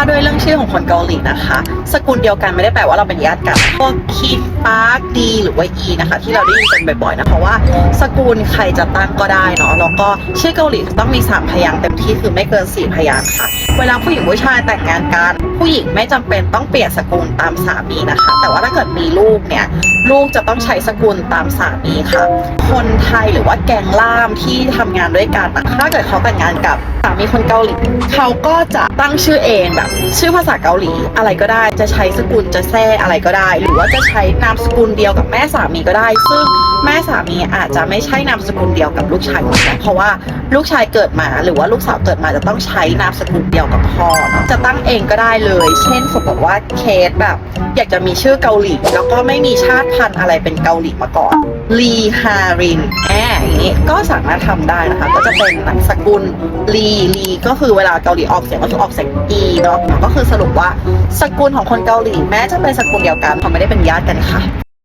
ว่าด้วยเรื่องชื่อของคนเกาหลีนะคะ สกุลเดียวกันไม่ได้แปลว่าเราเป็นญาติกันพวกคิมปาร์คดีหรือว่าอีนะคะ ที่เราได้ยินกันบ่อยๆนะคะว่า สกุลใครจะตั้งก็ได้เนาะแล้วก็ชื่อเกาหลีต้องมีสามพยางค์เต็มที่คือไม่เกินสี่พยางค์ค่ะ เวลาผู้หญิงผู้ชายแต่งงานกันผู้หญิงไม่จำเป็นต้องเปลี่ยนสกุลตามสามีนะคะ แต่ว่าถ้าเกิดมีลูกเนี่ยลูกจะต้องใช้สกุลตามสามีค่ะ คนไทยหรือว่าแกงล่ามที่ทำงานด้วยกันนะถ้าเกิดเขาแต่งงานกับสามีคนเกาหลีเขาก็จะตั้งชื่อเองแบบชื่อภาษาเกาหลีอะไรก็ได้จะใช้สกุลจะแท้อะไรก็ได้ หรือว่าจะใช้นามสกุลเดียวกับแม่สามีก็ได้ ซึ่งแม่สามีอาจจะไม่ใช่นามสกุลเดียวกับลูกชายขอนกันเพราะว่า ลูกชายเกิดมาหรือว่าลูกสาวเกิดมาจะต้องใช้นามสกุลเดียวกับพ่อเนาะจะตั้งเองก็ได้เลย เช่นสมมติว่าเคสแบบ อยากจะมีชื่อเกาหลี แล้วก็ไม่มีชาติพันธุ์อะไรเป็นเกาหลีมาก่อนลีฮารินแอบอย่างนี้ก็สามารถทำได้นะคะ ก็จะเป็นนามสกุลลีลีก็คือเวลาเกาหลีออกเสียงก็จะออกเสียงอีเนาะก็คือสรุปว่าสกุลของคนเกาหลีแม้จะเป็นสกุลเดียวกันเขาไม่ได้เป็นญาติกันค่ะ